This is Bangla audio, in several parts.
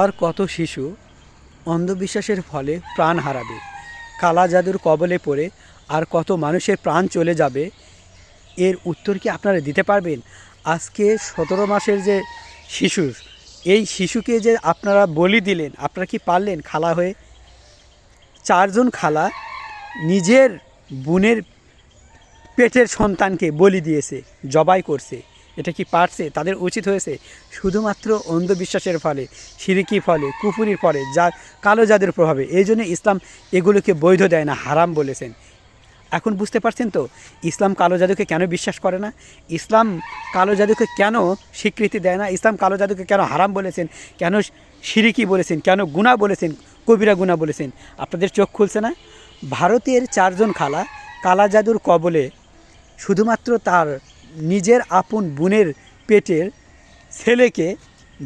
আর কত শিশু অন্ধবিশ্বাসের ফলে প্রাণ হারাবে, কালা জাদুর কবলে পড়ে আর কত মানুষের প্রাণ চলে যাবে, এর উত্তর কি আপনারা দিতে পারবেন? আজকে সতেরো মাসের যে শিশু এই শিশুকে যে আপনারা বলি দিলেন, আপনারা কি পারলেন খালা হয়ে? চারজন খালা নিজের বোনের পেটের সন্তানকে বলি দিয়েছে, জবাই করছে। এটা কি পারছে? তাদের উচিত হয়েছে শুধুমাত্র অন্ধবিশ্বাসের ফলে, সিরিকি ফলে কুপুরির ফলে, যা কালো জাদের প্রভাবে। এই জন্য ইসলাম এগুলোকে বৈধ দেয় না, হারাম বলেছেন। এখন বুঝতে পারছেন তো, ইসলাম কালো জাদুকে কেন বিশ্বাস করে না? ইসলাম কালো জাদুকে কেন স্বীকৃতি দেয় না? ইসলাম কালো জাদুকে কেন হারাম বলেছেন? কেন সিরিকি বলেছেন? কেন গুণা বলেছেন? কবিরা গুণা বলেছেন? আপনাদের চোখ খুলছে না? ভারতের চারজন খালা কালা জাদুর কবলে শুধুমাত্র তার নিজের আপন বোনের পেটের ছেলেকে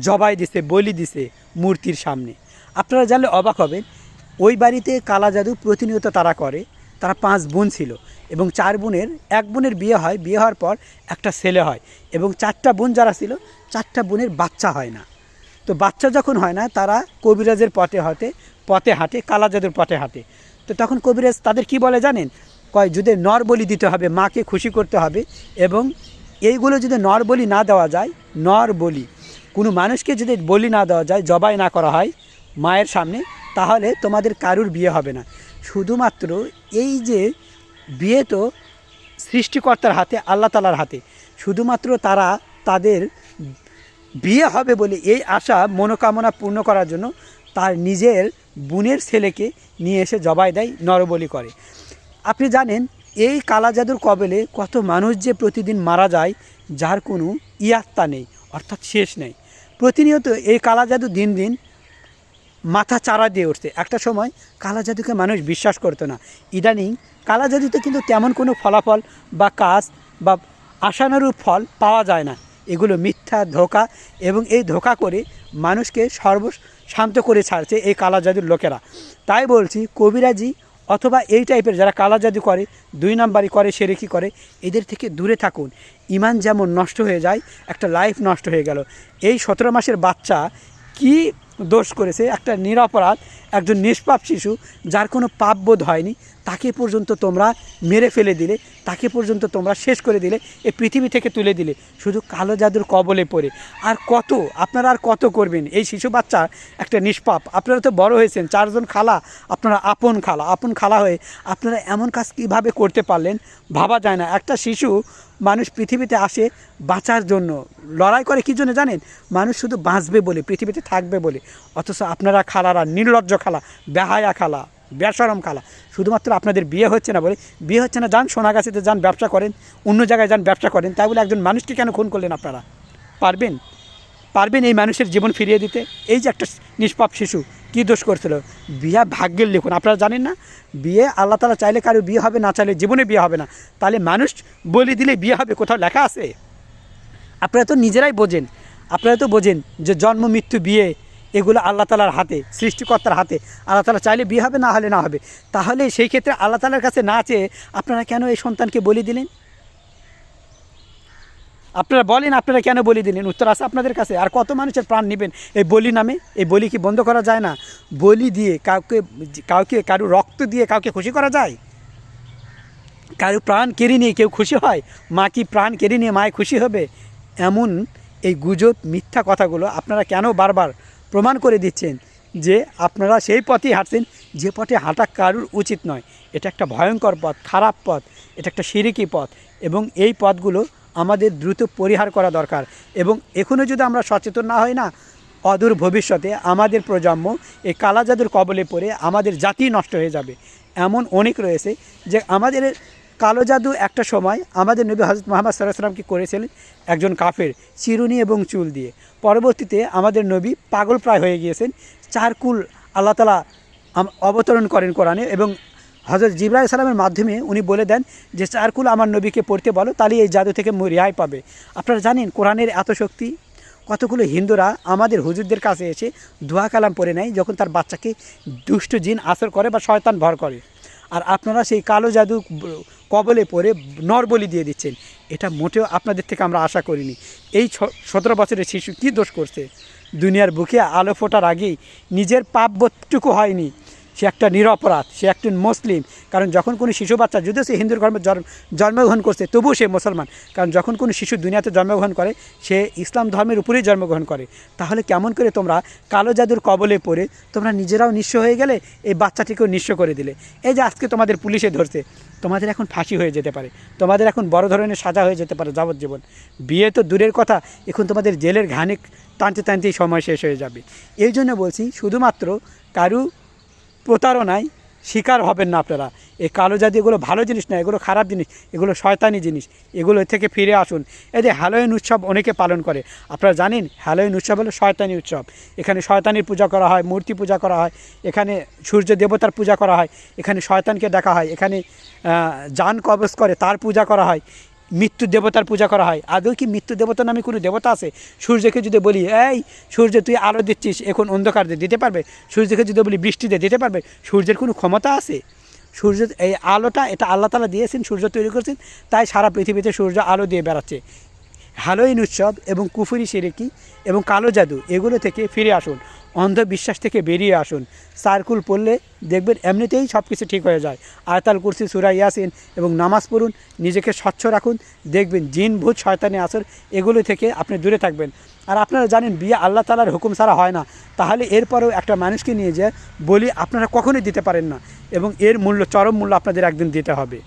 জবাই দিছে, বলি দিছে মূর্তির সামনে। আপনারা জানলে অবাক হবেন, ওই বাড়িতে কালা জাদু প্রতিনিয়ত তারা করে। তারা পাঁচ বোন ছিল এবং চার বোনের, এক বোনের বিয়ে হয়। বিয়ে হওয়ার পর একটা ছেলে হয় এবং চারটা বোন যারা ছিল, চারটা বোনের বাচ্চা হয় না। তো বাচ্চা যখন হয় না, তারা কবিরাজের পথে হাঁটে পথে হাঁটে, কালা জাদুর পথে হাঁটে। তো তখন কবিরাজ তাদের কি বলে জানেন? কয়, যদি নর বলি দিতে হবে, মাকে খুশি করতে হবে এবং এইগুলো যদি নর বলি না দেওয়া যায়, নর বলি। কোনো মানুষকে যদি বলি না দেওয়া যায়, জবাই না করা হয় মায়ের সামনে, তাহলে তোমাদের কারুর বিয়ে হবে না। শুধুমাত্র এই যে বিয়ে তো সৃষ্টিকর্তার হাতে, আল্লাহ তালার হাতে। শুধুমাত্র তারা তাদের বিয়ে হবে বলে এই আশা, মনোকামনা পূর্ণ করার জন্য তার নিজের বোনের ছেলেকে নিয়ে এসে জবাই দেয়, নরবলি করে। আপনি জানেন, এই কালা জাদুর কবলে কত মানুষ যে প্রতিদিন মারা যায়, যার কোনো ইয়াত্তা নেই, অর্থাৎ শেষ নেই। প্রতিনিয়ত এই কালা জাদু দিন দিন মাথা চারা দিয়ে উঠছে। একটা সময় কালা জাদুকে মানুষ বিশ্বাস করতো না। ইদানিং কালা জাদুতে কিন্তু তেমন কোনো ফলাফল বা কাজ বা আশানুরূপ ফল পাওয়া যায় না। এগুলো মিথ্যা, ধোকা এবং এই ধোকা করে মানুষকে সর্ব শান্ত করে ছাড়ছে এই কালা জাদুর লোকেরা। তাই বলছি, কবিরাজি অথবা এই টাইপের যারা কালা জাদু করে, দুই নাম্বারই করে সেরে কী করে, এদের থেকে দূরে থাকুন। ইমান যেমন নষ্ট হয়ে যায়, একটা লাইফ নষ্ট হয়ে গেল। এই সতেরো মাসের বাচ্চা কি দোষ করেছে? একটা নিরপরাধ, একজন নিষ্পাপ শিশু, যার কোনো পাপবোধ হয়নি তাকে পর্যন্ত তোমরা মেরে ফেলে দিলে, তাকে পর্যন্ত তোমরা শেষ করে দিলে, এ পৃথিবী থেকে তুলে দিলে। শুধু কালো জাদুর কবলে পড়ে। আর কত, আপনারা আর কত করবেন? এই শিশু বাচ্চা একটা নিষ্পাপ। আপনারা তো বড় হয়েছেন, চারজন খালা, আপনারা আপন খালা আপন খালা হয়ে আপনারা এমন কাজ কীভাবে করতে পারলেন? ভাবা যায় না। একটা শিশু মানুষ পৃথিবীতে আসে বাঁচার জন্য। লড়াই করে কী জন্য জানেন? মানুষ শুধু বাঁচবে বলে, পৃথিবীতে থাকবে বলে। অথচ আপনারা খালারা, নির্লজ্জ খালা, বেহায়া খালা। বেসরম খালা। শুধুমাত্র আপনাদের বিয়ে হচ্ছে না বলে, বিয়ে হচ্ছে না, যান সোনাগাছিতে যান, ব্যবসা করেন, অন্য জায়গায় যান, ব্যবসা করেন। তাই বলে একজন মানুষকে কেন খুন করলেন আপনারা? পারবেন? পারবেন এই মানুষের জীবন ফিরিয়ে দিতে? এই যে একটা নিষ্পাপ শিশু, কী দোষ করছিল? বিয়া ভাগ্যের লিখুন। আপনারা জানেন না? বিয়ে আল্লাহ তালা চাইলে কারও বিয়ে হবে, না চাইলে জীবনে বিয়ে হবে না। তাহলে মানুষ বলে দিলে বিয়ে হবে, কোথাও লেখা আছে? আপনারা তো নিজেরাই বোঝেন। আপনারা তো বোঝেন যে জন্ম, মৃত্যু, বিয়ে এগুলো আল্লাহ তালার হাতে, সৃষ্টিকর্তার হাতে। আল্লাহ তালা চাইলে বিয়ে হবে, না হলে না হবে। তাহলে সেই ক্ষেত্রে আল্লাহ তালার কাছে না চেয়ে আপনারা কেন এই সন্তানকে বলি দিলেন? আপনারা বলেন, আপনারা কেন বলি দিলেন? উত্তর আছে আপনাদের কাছে। আর কত মানুষের প্রাণ নেবেন? এই বলি নামে, এই বলি কি বন্ধ করা যায় না? বলি দিয়ে কাউকে কাউকে, কারও রক্ত দিয়ে কাউকে খুশি করা যায়? কারও প্রাণ কেড়ে নিয়ে কেউ খুশি হয়? মা কি প্রাণ কেড়ে নিয়ে মায় খুশি হবে? এমন এই গুজব, মিথ্যা কথাগুলো আপনারা কেন বারবার প্রমাণ করে দিচ্ছেন যে আপনারা সেই পথেই হাঁটছেন, যে পথে হাঁটা কারুর উচিত নয়। এটা একটা ভয়ঙ্কর পথ, খারাপ পথ, এটা একটা সিরিকি পথ এবং এই পথগুলো আমাদের দ্রুত পরিহার করা দরকার এবং এখনও যদি আমরা সচেতন না হই না, অদূর ভবিষ্যতে আমাদের প্রজন্ম এই কালা জাদুর কবলে পড়ে আমাদের জাতি নষ্ট হয়ে যাবে। এমন অনেক রয়েছে যে আমাদের কালো জাদু একটা সময় আমাদের নবী হজরত মোহাম্মদ সাল্লাহ করেছিলেন একজন কাফের চিরুনি এবং চুল দিয়ে। পরবর্তীতে আমাদের নবী পাগল প্রায় হয়ে গিয়েছেন। চারকুল আল্লাহ তালা অবতরণ করেন কোরআনে এবং হজরত জিব্রাহ সালামের মাধ্যমে উনি বলে দেন যে চারকুল আমার নবীকে পড়তে বলো, তাহলে এই জাদু থেকে রেহাই পাবে। আপনারা জানেন কোরআনের এত শক্তি? কতগুলো হিন্দুরা আমাদের হুজুরদের কাছে এসে দোয়া কালাম পড়ে নেয় যখন তার বাচ্চাকে দুষ্ট জিন আসর করে বা শয়তান ভর করে। আর আপনারা সেই কালো জাদু কবলে পড়ে নরবলি দিয়ে দিচ্ছেন। এটা মোটেও আপনাদের থেকে আমরা আশা করিনি। এই সতেরো বছরের শিশু কি দোষ করছে? দুনিয়ার বুকে আলো ফোটার আগেই নিজের পাপ বোধটুকু হয়নি। সে একটা নিরপরাধ, সে একজন মুসলিম। কারণ যখন কোনো শিশু বাচ্চা, যদিও সে হিন্দুর ধর্মে জন্ম, জন্মগ্রহণ করছে, তবুও সে মুসলমান। কারণ যখন কোনো শিশু দুনিয়াতে জন্মগ্রহণ করে, সে ইসলাম ধর্মের উপরেই জন্মগ্রহণ করে। তাহলে কেমন করে তোমরা কালো জাদুর কবলে পড়ে, তোমরা নিজেরাও নিঃস্ব হয়ে গেলে, এই বাচ্চাটিকেও নিঃস্ব করে দিলে। এই যে আজকে তোমাদের পুলিশে ধরছে, তোমাদের এখন ফাঁসি হয়ে যেতে পারে। তোমাদের এখন বড় ধরনের সাজা হয়ে যেতে পারে যাবজ্জীবন। বিয়ে তো দূরের কথা, এখন তোমাদের জেলের ঘানে টানতে টানতেই সময় শেষ হয়ে যাবে। এই জন্য বলছি, শুধুমাত্র কারু প্রতারণায় শিকার হবেন না আপনারা। এই কালো জাতি এগুলো ভালো জিনিস না, এগুলো খারাপ জিনিস, এগুলো শয়তানি জিনিস, এগুলো থেকে ফিরে আসুন। এই যে হ্যালোইন উৎসব অনেকে পালন করে। আপনারা জানেন, হ্যালোইন উৎসব হলো শয়তানি উৎসব। এখানে শয়তানির পূজা করা হয়, মূর্তি পূজা করা হয়, এখানে সূর্য দেবতার পূজা করা হয়, এখানে শয়তানকে দেখা হয়, এখানে যান কবজ করে, তার পূজা করা হয়। মৃত্যু দেবতার পূজা করা হয়। আদৌ কি মৃত্যু দেবতা নামে কোনো দেবতা আছে? সূর্যকে যদি বলি, এই সূর্য, তুই আলো দিচ্ছিস, এখন অন্ধকার দিয়ে দিতে পারবে? সূর্যকে যদি বলি, বৃষ্টি দিয়ে দিতে পারবে? সূর্যের কোনো ক্ষমতা আছে? সূর্য, এই আলোটা, এটা আল্লাহ তালা দিয়েছেন, সূর্য তৈরি করছেন, তাই সারা পৃথিবীতে সূর্য আলো দিয়ে বেড়াচ্ছে। হ্যালোইন উৎসব এবং কুফুরি সিরেকি এবং কালো জাদু, এগুলো থেকে ফিরে আসুন। অন্ধবিশ্বাস থেকে বেরিয়ে আসুন। সার্কুল পড়লে দেখবেন এমনিতেই সব কিছু ঠিক হয়ে যায়। আয়তাল কুরসি, সুরা ইয়াসিন এবং নামাজ পড়ুন, নিজেকে স্বচ্ছ রাখুন, দেখবেন জিন, ভূত, শয়তানি, আসর এগুলো থেকে আপনি দূরে থাকবেন। আর আপনারা জানেন, বিয়ে আল্লাহ তালার হুকুম ছাড়া হয় না। তাহলে এরপরেও একটা মানুষকে নিয়ে যে বলি, আপনারা কখনোই দিতে পারেন না এবং এর মূল্য, চরম মূল্য আপনাদের একদিন দিতে হবে।